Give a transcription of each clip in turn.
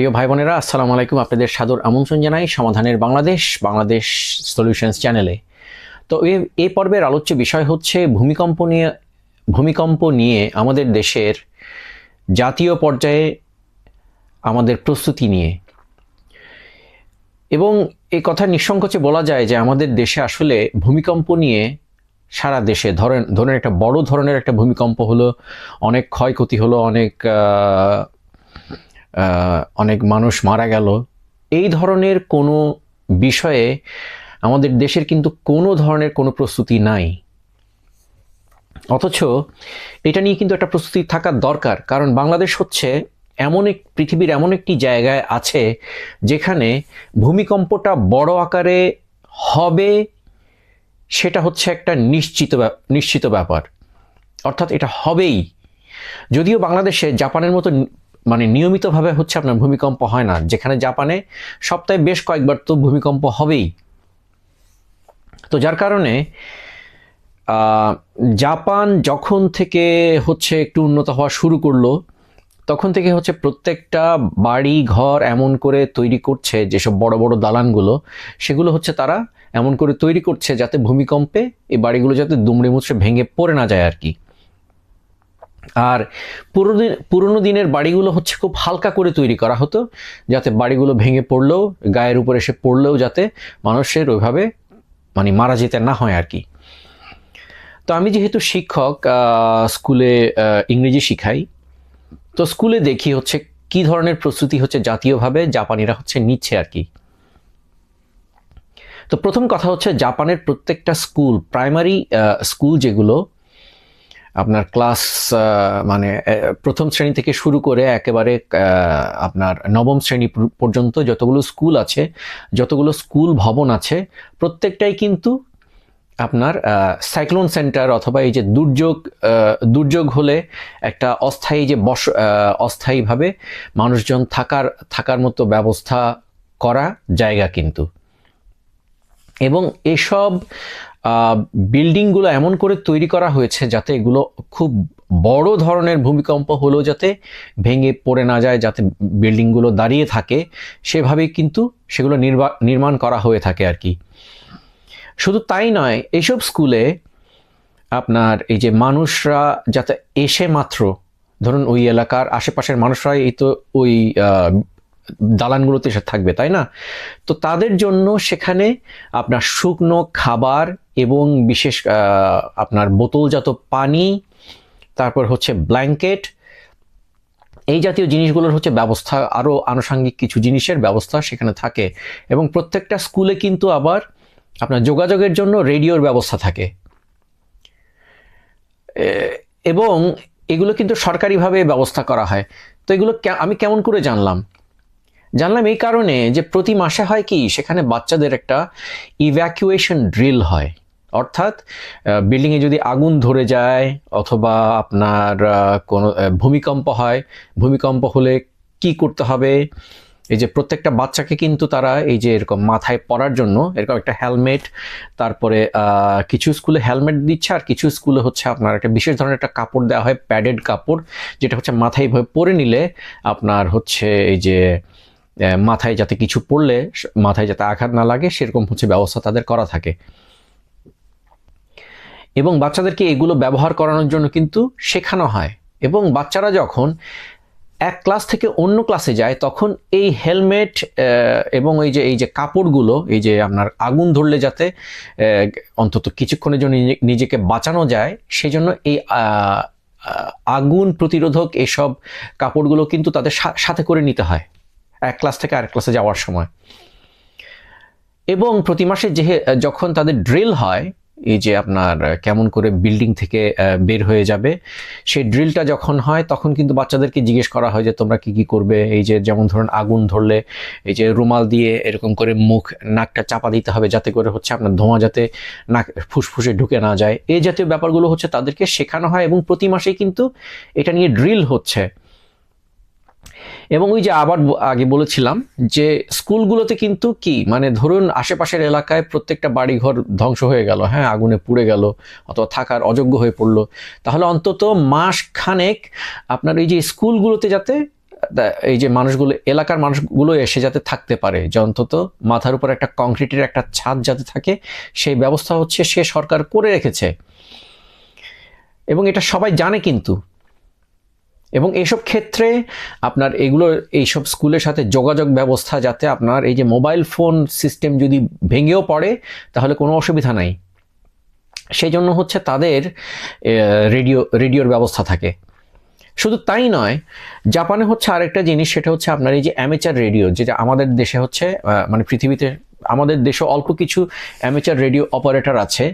প্রিয় ভাই বোনেরা, আসসালামু আলাইকুম। আপনাদের সাদর আমন্ত্রণ জানাই সমাধানের বাংলাদেশ বাংলাদেশ সলিউশনস চ্যানেলে তো এ- পর্বের আলোচ্য বিষয় হচ্ছে ভূমিকম্প নিয়ে ভূমিকম্প নিয়ে আমাদের দেশের জাতীয় পর্যায়ে আমাদের প্রস্তুতি নিয়ে। এবং এই কথা নিঃসংকোচে বলা যায় যে আমাদের দেশে আসলে ভূমিকম্প নিয়ে সারা দেশে ধরেন ধরেন একটা বড় ধরনের একটা ভূমিকম্প হলো, অনেক ক্ষয়ক্ষতি হলো, অনেক অনেক মানুষ মারা গেল। এই ধরনের কোনো বিষয়ে আমাদের দেশের কিন্তু কোনো ধরনের কোনো প্রস্তুতি নাই। অথচ এটা নিয়ে কিন্তু একটা প্রস্তুতি থাকার দরকার, কারণ বাংলাদেশ হচ্ছে এমন এক, পৃথিবীর এমন একটি জায়গায় আছে যেখানে ভূমিকম্পটা বড় আকারে হবে সেটা হচ্ছে একটা নিশ্চিত নিশ্চিত ব্যাপার। অর্থাৎ এটা হবেই। যদিও বাংলাদেশে জাপানের মতো মানে নিয়মিতভাবে হচ্ছে আপনার ভূমিকম্প হয় না। যেখানে জাপানে সপ্তাহে বেশ কয়েকবার তো ভূমিকম্প হবেই। তো যার কারণে জাপান যখন থেকে হচ্ছে একটু উন্নত হওয়া শুরু করল, তখন থেকে হচ্ছে প্রত্যেকটা বাড়ি, ঘর এমন করে তৈরি করছে যেসব বড় বড় দালানগুলো, সেগুলো হচ্ছে তারা এমন করে তৈরি করছে যাতে ভূমিকম্পে এই বাড়িগুলো যাতে দুমড়ে মুচড়ে ভেঙে পড়ে না যায় আর কি। আর পুরনো পুরনো দিনের বাড়িগুলো হচ্ছে খুব হালকা করে তৈরি করা হতো, যাতে বাড়িগুলো ভেঙে পড়লেও, গায়ের উপর এসে পড়লেও যাতে মানুষের ওইভাবে মানে মারা যেতে না হয় আর কি। তো আমি যেহেতু শিক্ষক স্কুলে ইংরেজি শিখাই, তো স্কুলে দেখি হচ্ছে কি ধরনের প্রস্তুতি হচ্ছে জাতীয়ভাবে জাপানিরা হচ্ছে নিচ্ছে আর কি। তো প্রথম কথা হচ্ছে জাপানের প্রত্যেকটা স্কুল, প্রাইমারি স্কুল যেগুলো আপনার ক্লাস মানে প্রথম শ্রেণি থেকে শুরু করে একেবারে আপনার নবম শ্রেণি পর্যন্ত যতগুলো স্কুল আছে, যতগুলো স্কুল ভবন আছে, প্রত্যেকটাই কিন্তু আপনার সাইক্লোন সেন্টার অথবা এই যে দুর্যোগ দুর্যোগ হলে একটা অস্থায়ী যে বস অস্থায়ীভাবে মানুষজন থাকার থাকার মতো ব্যবস্থা করা জায়গা কিন্তু। এবং এসব বিল্ডিংগুলো এমন করে তৈরি করা হয়েছে যাতে এগুলো খুব বড় ধরনের ভূমিকম্প হলেও যাতে ভেঙে পড়ে না যায়, যাতে বিল্ডিংগুলো দাঁড়িয়ে থাকে, সেভাবেই কিন্তু সেগুলো নির্মাণ করা হয়ে থাকে আর কি। শুধু তাই নয় এইসব স্কুলে আপনার এই যে মানুষরা যাতে এসে মাত্র, ধরুন ওই এলাকার আশেপাশের মানুষরাই এই তো ওই দালানগুলোতে এসে থাকবে, তাই না? তো তাদের জন্য সেখানে আপনার শুকনো খাবার এবং বিশেষ আপনার বোতলজাত পানি, তারপর হচ্ছে ব্ল্যাঙ্কেট। এই জাতীয় জিনিসগুলোর হচ্ছে ব্যবস্থা আরও আনুষঙ্গিক কিছু জিনিসের ব্যবস্থা সেখানে থাকে। এবং প্রত্যেকটা স্কুলে কিন্তু আবার আপনার যোগাযোগের জন্য রেডিওর ব্যবস্থা থাকে। এবং এগুলো কিন্তু সরকারিভাবে ব্যবস্থা করা হয়। তো এগুলো আমি কেমন করে জানলাম? জানলাম এই কারণে যে প্রতি মাসে হয় কি, সেখানে বাচ্চাদের একটা ইভ্যাকুয়েশন ড্রিল হয়। অর্থাৎ বিল্ডিংয়ে যদি আগুন ধরে যায় অথবা আপনার কোনো ভূমিকম্প হয়, ভূমিকম্প হলে কি করতে হবে? এই যে প্রত্যেকটা বাচ্চাকে কিন্তু তারা এই যে এরকম মাথায় পরার জন্য এরকম একটা হেলমেট তারপরে কিছু স্কুলে হেলমেট দিচ্ছে আর কিছু স্কুলে হচ্ছে আপনার একটা বিশেষ ধরনের একটা কাপড় দেওয়া হয় প্যাডেড কাপড়, যেটা হচ্ছে মাথায় এইভাবে পরে নিলে আপনার হচ্ছে এই যে মাথায় যাতে কিছু পড়লে, মাথায় যাতে আঘাত না লাগে, সেরকম হচ্ছে ব্যবস্থা তাদের করা থাকে। এবং বাচ্চাদেরকে এগুলো ব্যবহার করানোর জন্য কিন্তু শেখানো হয়। এবং বাচ্চারা যখন এক ক্লাস থেকে অন্য ক্লাসে যায়, তখন এই হেলমেট এবং এই যে এই যে কাপড়গুলো, এই যে আপনার আগুন ধরলে যাতে অন্তত কিছুক্ষণের জন্য নিজেকে বাঁচানো যায় সেই জন্য এই আগুন প্রতিরোধক এসব কাপড়গুলো কিন্তু তাদের সাথে করে নিতে হয়, এক ক্লাস থেকে আরেক ক্লাসে যাওয়ার সময়। এবং প্রতি মাসে যে যখন তাদের ড্রিল হয় এই যে আপনার কেমন করে বিল্ডিং থেকে বের হয়ে যাবে, সেই ড্রিলটা যখন হয়, তখন কিন্তু বাচ্চাদেরকে জিজ্ঞেস করা হয় যে, তোমরা কি কি করবে? এই যে যেমন ধরুন আগুন ধরলে, এই যে রুমাল দিয়ে এরকম করে মুখ, নাকটা চাপা দিতে হবে যাতে করে হচ্ছে আপনার ধোঁয়া যাতে নাক ফুসফুসে ঢুকে না যায়। এই জাতীয় ব্যাপারগুলো হচ্ছে তাদেরকে শেখানো হয় এবং প্রতি মাসেই কিন্তু এটা নিয়ে ড্রিল হচ্ছে। এবং ওই যে আবার আগে বলেছিলাম যে স্কুলগুলোতে কিন্তু কি মানে ধরুন আশেপাশের এলাকায় প্রত্যেকটা বাড়িঘর ধ্বংস হয়ে গেল হ্যাঁ আগুনে পুড়ে গেল, অথবা থাকার অযোগ্য হয়ে পড়ল, তাহলে অন্তত মাস খানেক আপনার এই যে স্কুলগুলোতে যাতে এই যে মানুষগুলো, এলাকার মানুষগুলো এসে যাতে থাকতে পারে, যে অন্তত মাথার উপর একটা কংক্রিটের একটা ছাদ যাতে থাকে, সেই ব্যবস্থা হচ্ছে সে সরকার করে রেখেছে। এবং এটা সবাই জানে কিন্তু এবং এইসব ক্ষেত্রে আপনার এগুলো, এইসব স্কুলের সাথে যোগাযোগ ব্যবস্থা যাতে আপনার এই যে মোবাইল ফোন সিস্টেম যদি ভেঙেও পড়ে, তাহলে কোনো অসুবিধা নাই। সেই জন্য হচ্ছে তাদের রেডিও, রেডিওর ব্যবস্থা থাকে। শুধু তাই নয়, জাপানে হচ্ছে আরেকটা জিনিস, সেটা হচ্ছে আপনার এই যে অ্যামেচার রেডিও, যেটা আমাদের দেশে হচ্ছে মানে পৃথিবীতে, আমাদের দেশে অল্প কিছু অ্যামেচার রেডিও অপারেটর আছে।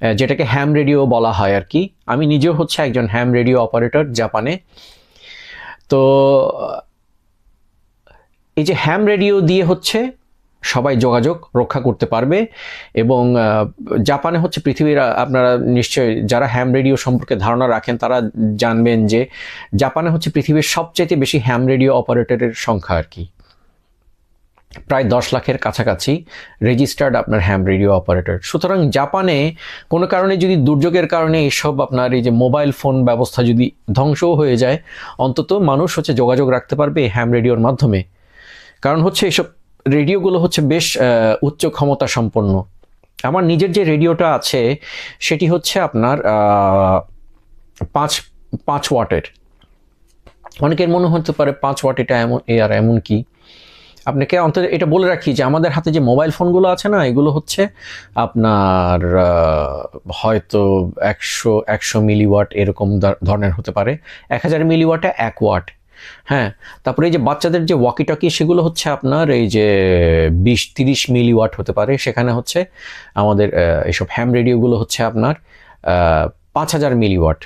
যেটাকে হ্যাম রেডিও বলা হয় আর কি। আমি নিজেও হচ্ছে একজন হ্যাম রেডিও অপারেটর জাপানে। তো, এই যে হ্যাম রেডিও দিয়ে হচ্ছে সবাই যোগাযোগ রক্ষা করতে পারবে এবং জাপানে হচ্ছে পৃথিবীর আপনারা নিশ্চয়ই যারা হ্যাম রেডিও সম্পর্কে ধারণা রাখেন তারা জানবেন যে জাপানে হচ্ছে পৃথিবীর সবচেয়ে বেশি হ্যাম রেডিও অপারেটরের সংখ্যা আর কি। প্রায় দশ লাখের কাছাকাছি রেজিস্টার্ড আপনার হ্যাম রেডিও অপারেটর সুতরাং জাপানে কোনো কারণে যদি দুর্যোগের কারণে এসব আপনার এই যে মোবাইল ফোন ব্যবস্থা যদি ধ্বংসও হয়ে যায়, অন্তত মানুষ হচ্ছে যোগাযোগ রাখতে পারবে হ্যাম রেডিওর মাধ্যমে। কারণ হচ্ছে এসব রেডিওগুলো হচ্ছে বেশ উচ্চ ক্ষমতা সম্পন্ন। আমার নিজের যে রেডিওটা আছে, সেটি হচ্ছে আপনার পাঁচ পাঁচ ওয়াটের। অনেকের মনে হতে পারে পাঁচ ওয়াট এটা এমন, এ আর এমন কি? আপনাকে অন্তত এটা বলে রাখি যে আমাদের হাতে যে মোবাইল ফোনগুলো আছে না এগুলো হচ্ছে আপনার হয়তো একশো একশো মিলিওয়াট এরকম ধর- ধরনের হতে পারে। এক হাজার মিলিওয়াটে এক ওয়াট হ্যাঁ তারপরে এই যে বাচ্চাদের যে ওয়াকি টকি সেগুলো হচ্ছে আপনার এই যে বিশ তিরিশ মিলিওয়াট হতে পারে। সেখানে হচ্ছে আমাদের আহ, এইসব হ্যাম রেডিওগুলো হচ্ছে আপনার পাঁচ হাজার মিলিওয়াট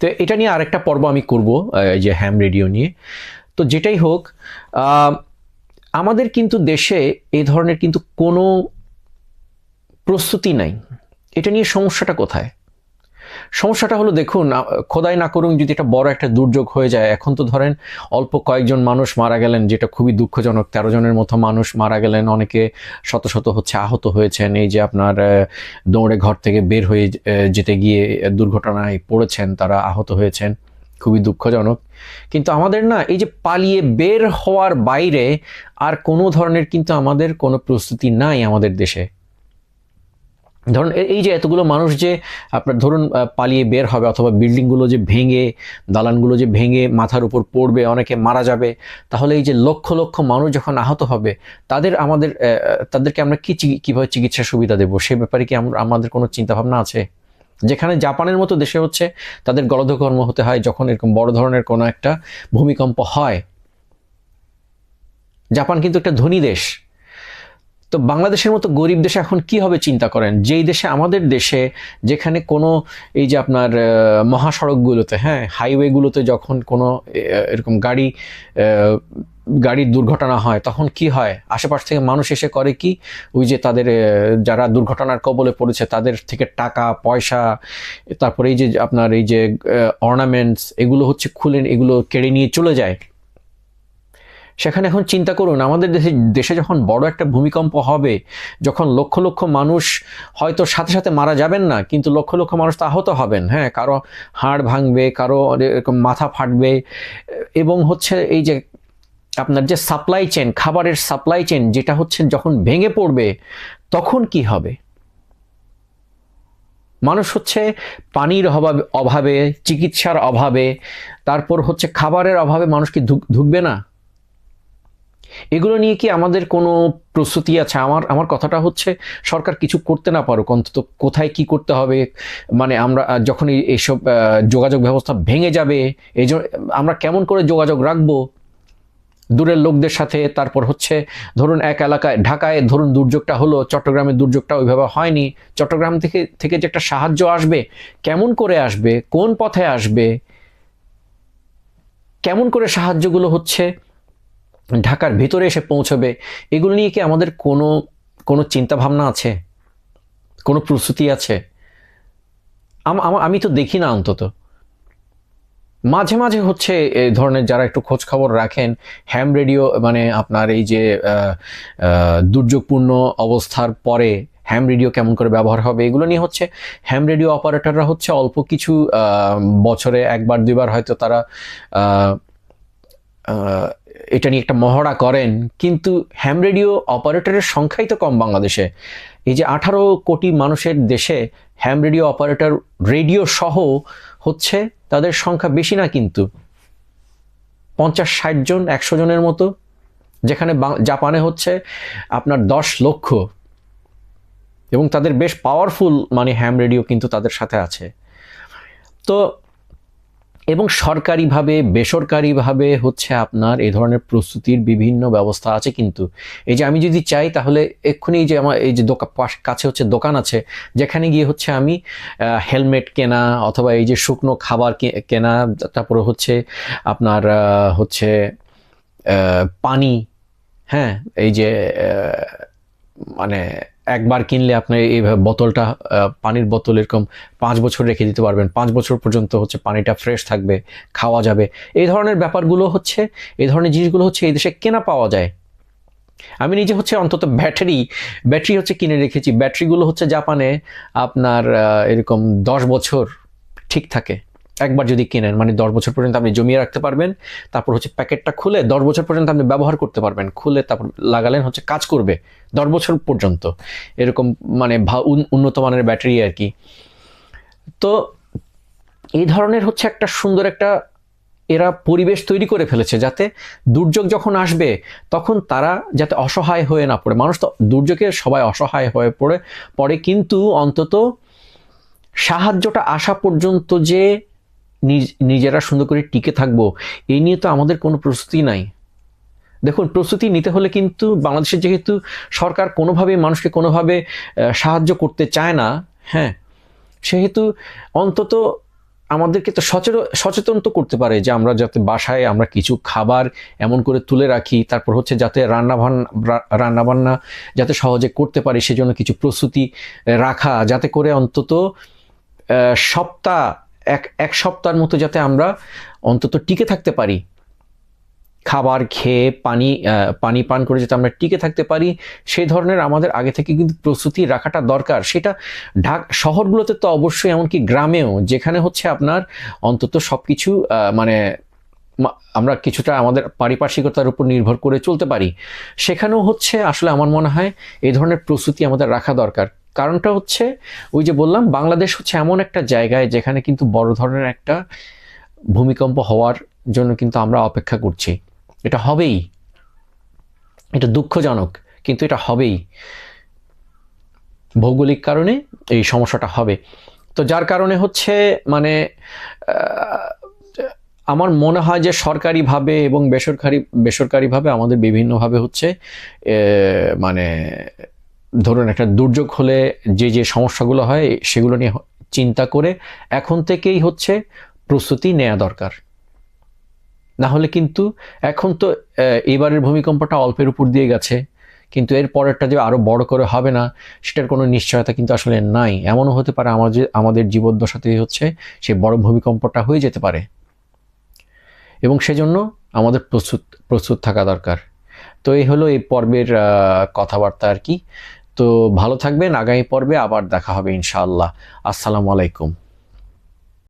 তো এটা নিয়ে আরেকটা পর্ব আমি করব এই যে হ্যাম রেডিও নিয়ে। তো যেটাই হোক আমাদের কিন্তু দেশে এই ধরনের কিন্তু কোনো প্রস্তুতি নাই। এটা নিয়ে সমস্যাটা কোথায়? সমস্যাটা হলো দেখুন খোদাই না করুন যদি এটা বড় একটা দুর্যোগ হয়ে যায়। এখন তো ধরেন অল্প কয়েকজন মানুষ মারা গেলেন, যেটা খুবই দুঃখজনক। তেরো জনের মতো মানুষ মারা গেলেন, অনেকে শত শত হচ্ছে আহত হয়েছেন। এই যে আপনার দৌড়ে ঘর থেকে বের হয়ে যেতে গিয়ে দুর্ঘটনায় পড়েছেন, তারা আহত হয়েছেন। খুবই দুঃখজনক। কিন্তু আমাদের না, এই যে পালিয়ে বের হওয়ার বাইরে আর কোনো ধরনের কিন্তু আমাদের কোনো প্রস্তুতি নাই আমাদের দেশে। ধরুন এই যে এতগুলো মানুষ যে আপনার ধরুন পালিয়ে বের হবে অথবা বিল্ডিংগুলো যে ভেঙে, দালানগুলো যে ভেঙে মাথার উপর পড়বে, অনেকে মারা যাবে, তাহলে এই যে লক্ষ লক্ষ মানুষ যখন আহত হবে, তাদের আমাদের তাদেরকে আমরা কী কীভাবে চিকিৎসা সুবিধা দেবো? সে ব্যাপারে কি আমাদের কোনো চিন্তাভাবনা আছে? যেখানে জাপানের মতো দেশে হচ্ছে তাদের গলধকর্ম হতে হয় যখন এরকম বড় ধরনের কোনো একটা ভূমিকম্প হয়। জাপান কিন্তু একটা ধনী দেশ। তো বাংলাদেশের মতো গরিব দেশে এখন কি হবে চিন্তা করেন? যেই দেশে আমাদের দেশে যেখানে কোনো এই যে আপনার মহাসড়কগুলোতে হ্যাঁ হাইওয়েগুলোতে যখন কোনো এরকম গাড়ি গাড়ির দুর্ঘটনা হয়, তখন কি হয়? আশেপাশ থেকে মানুষ এসে করে কি? ওই যে তাদের যারা দুর্ঘটনার কবলে পড়েছে, তাদের থেকে টাকা, পয়সা, তারপরে এই যে আপনার এই যে অর্নামেন্টস এগুলো হচ্ছে খুলে, এগুলো কেড়ে নিয়ে চলে যায়। সেখানে এখন চিন্তা করুন, আমাদের দেশে দেশে যখন বড় একটা ভূমিকম্প হবে, যখন লক্ষ লক্ষ মানুষ হয়তো সাথে সাথে মারা যাবেন না, কিন্তু লক্ষ লক্ষ মানুষ তো আহত হবেন হ্যাঁ? কারও হাড় ভাঙবে, কারও এরকম মাথা ফাটবে, এবং হচ্ছে এই যে আপনার যে সাপ্লাই চেন খাবারের সাপ্লাই চেন যেটা হচ্ছে যখন ভেঙে পড়বে, তখন কি হবে? মানুষ হচ্ছে পানির অভাবে অভাবে, চিকিৎসার অভাবে, তারপর হচ্ছে খাবারের অভাবে মানুষ কি ঢুক- ঢুকবে না? এগুলো নিয়ে কি আমাদের কোনো প্রস্তুতি আছে? আমার আমার কথাটা হচ্ছে সরকার কিছু করতে না পারুক, অন্তত কোথায় কি করতে হবে? মানে আমরা যখন এই- এইসব যোগাযোগ ব্যবস্থা ভেঙে যাবে, এই আমরা কেমন করে যোগাযোগ রাখব? দূরের লোকদের সাথে, তারপর হচ্ছে ধরুন এক এলাকায়, ঢাকায় ধরুন দুর্যোগটা হলো চট্টগ্রামের দুর্যোগটা ওইভাবে হয়নি, চট্টগ্রাম থেকে থেকে যে একটা সাহায্য আসবে, কেমন করে আসবে? কোন পথে আসবে? কেমন করে সাহায্যগুলো হচ্ছে? ঢাকার ভিতরে এসে পৌঁছবে, এগুলো নিয়ে কি আমাদের কোনো কোনো চিন্তা ভাবনা আছে? কোনো প্রস্তুতি আছে? আমা- তো দেখি না অন্তত। মাঝে মাঝে হচ্ছে এই ধরনের যারা একটু খোঁজ খবর রাখেন হ্যাম রেডিও মানে আপনার এই যে দুর্যোগপূর্ণ অবস্থার পরে হ্যাম রেডিও কেমন করে ব্যবহার হবে, এগুলো নিয়ে হচ্ছে হ্যাম রেডিও অপারেটররা হচ্ছে অল্প কিছু বছরে একবার, দুইবার হয়তো তারা এটা নিয়ে একটা মহড়া করেন, কিন্তু হ্যাম রেডিও অপারেটরের সংখ্যাই তো কম বাংলাদেশে। এই যে আঠারো কোটি মানুষের দেশে হ্যাম রেডিও অপারেটর রেডিও সহ হচ্ছে তাদের সংখ্যা বেশি না কিন্তু। পঞ্চাশ, ষাট জন, একশো জনের মতো, যেখানে জাপানে হচ্ছে আপনার দশ লক্ষ। এবং তাদের বেশ পাওয়ারফুল মানে হ্যাম রেডিও কিন্তু তাদের সাথে আছে। তো এবং সরকারিভাবে, বেসরকারিভাবে হচ্ছে আপনার এই ধরনের প্রস্তুতির বিভিন্ন ব্যবস্থা আছে কিন্তু। এই যে আমি যদি চাই তাহলে এক্ষুনি যে আমার এই যে দোকান কাছে হচ্ছে দোকান আছে, যেখানে গিয়ে হচ্ছে আমি হেলমেট কেনা অথবা এই যে শুকনো খাবার কেনা, তারপরে হচ্ছে আপনার হচ্ছে পানি হ্যাঁ এই যে মানে একবার কিনলে আপনি এইভাবে বোতলটা পানির বোতল এরকম পাঁচ বছর রেখে দিতে পারবেন। পাঁচ বছর পর্যন্ত হচ্ছে পানিটা ফ্রেশ থাকবে, খাওয়া যাবে। এই ধরনের ব্যাপারগুলো হচ্ছে, এই ধরনের জিনিসগুলো হচ্ছে এই দেশে কেনা পাওয়া যায়। আমি নিজে হচ্ছে অন্তত ব্যাটারি ব্যাটারি হচ্ছে কিনে রেখেছি। ব্যাটারিগুলো হচ্ছে জাপানে আপনার এরকম দশ বছর ঠিক থাকে। একবার যদি কেনেন মানে দশ বছর পর্যন্ত আপনি জমিয়ে রাখতে পারবেন, তারপর হচ্ছে প্যাকেটটা খুলে দশ বছর পর্যন্ত আপনি ব্যবহার করতে পারবেন। খুলে তারপর লাগালেন হচ্ছে কাজ করবে দশ বছর পর্যন্ত। এরকম মানে উন্নত মানের ব্যাটারি আর কি। তো এই ধরনের হচ্ছে একটা সুন্দর একটা এরা পরিবেশ তৈরি করে ফেলেছে যাতে দুর্যোগ যখন আসবে, তখন তারা যাতে অসহায় হয়ে না পড়ে। মানুষ তো দুর্যোগে সবাই অসহায় হয়ে পড়ে পরে কিন্তু অন্তত সাহায্যটা আসা পর্যন্ত যে নিজেরা সুন্দর করে টিকে থাকব, এই নিয়ে তো আমাদের কোনো প্রস্তুতি নাই। দেখুন, প্রস্তুতি নিতে হলে কিন্তু বাংলাদেশের যেহেতু সরকার কোনোভাবে মানুষকে কোনোভাবে সাহায্য করতে চায় না হ্যাঁ সেহেতু অন্তত আমাদেরকে তো সচেতন সচেতন তো করতে পারে যে আমরা যাতে বাসায় আমরা কিছু খাবার এমন করে তুলে রাখি, তারপর হচ্ছে যাতে রান্নাবান্না রান্নাবান্না যাতে সহজে করতে পারি, সেজন্য কিছু প্রস্তুতি রাখা, যাতে করে অন্তত সপ্তাহ এক এক সপ্তাহের মতো যাতে আমরা অন্তত টিকে থাকতে পারি। খাবার খেয়ে পানি পানি পান করে যাতে আমরা টিকে থাকতে পারি সেই ধরনের আমাদের আগে থেকে কিন্তু প্রস্তুতি রাখাটা দরকার। সেটা ঢাক, শহরগুলোতে তো অবশ্যই, এমনকি গ্রামেও, যেখানে হচ্ছে আপনার অন্তত সব কিছু মানে আমরা কিছুটা আমাদের পারিপার্শ্বিকতার উপর নির্ভর করে চলতে পারি। সেখানেও হচ্ছে, আসলে আমার মনে হয় এই ধরনের প্রস্তুতি আমাদের রাখা দরকার। কারণটা হচ্ছে ওই যে বললাম, বাংলাদেশ হচ্ছে এমন একটা জায়গায় যেখানে কিন্তু বড় ধরনের একটা ভূমিকম্প হওয়ার জন্য কিন্তু আমরা অপেক্ষা করছি। এটা হবেই। এটা দুঃখজনক, কিন্তু এটা হবেই। ভৌগোলিক কারণে এই সমস্যাটা হবে। তো যার কারণে হচ্ছে মানে আমার মনে হয় যে সরকারিভাবে এবং বেসরকারি, বেসরকারিভাবে আমাদের বিভিন্নভাবে হচ্ছে মানে ধরুন একটা দুর্যোগ হলে যে যে সমস্যাগুলো হয়, সেগুলো নিয়ে চিন্তা করে এখন থেকেই হচ্ছে প্রস্তুতি নেওয়া দরকার। না হলে কিন্তু এখন তো এবারের ভূমিকম্পটা অল্পের উপর দিয়ে গেছে, কিন্তু এর পরেরটা যে আরও বড় করে হবে না, সেটার কোনো নিশ্চয়তা কিন্তু আসলে নাই। এমনও হতে পারে আমাদের আমাদের জীবদ্দশাতেই হচ্ছে সেই বড় ভূমিকম্পটা হয়ে যেতে পারে। এবং সেজন্য আমাদের প্রস্তুত প্রস্তুত থাকা দরকার। তো এই হলো এই পর্বের কথাবার্তা আর কি। তো ভালো থাকবেন আগামী পর্বে আবার দেখা হবে ইনশাআল্লাহ। আসসালামু আলাইকুম।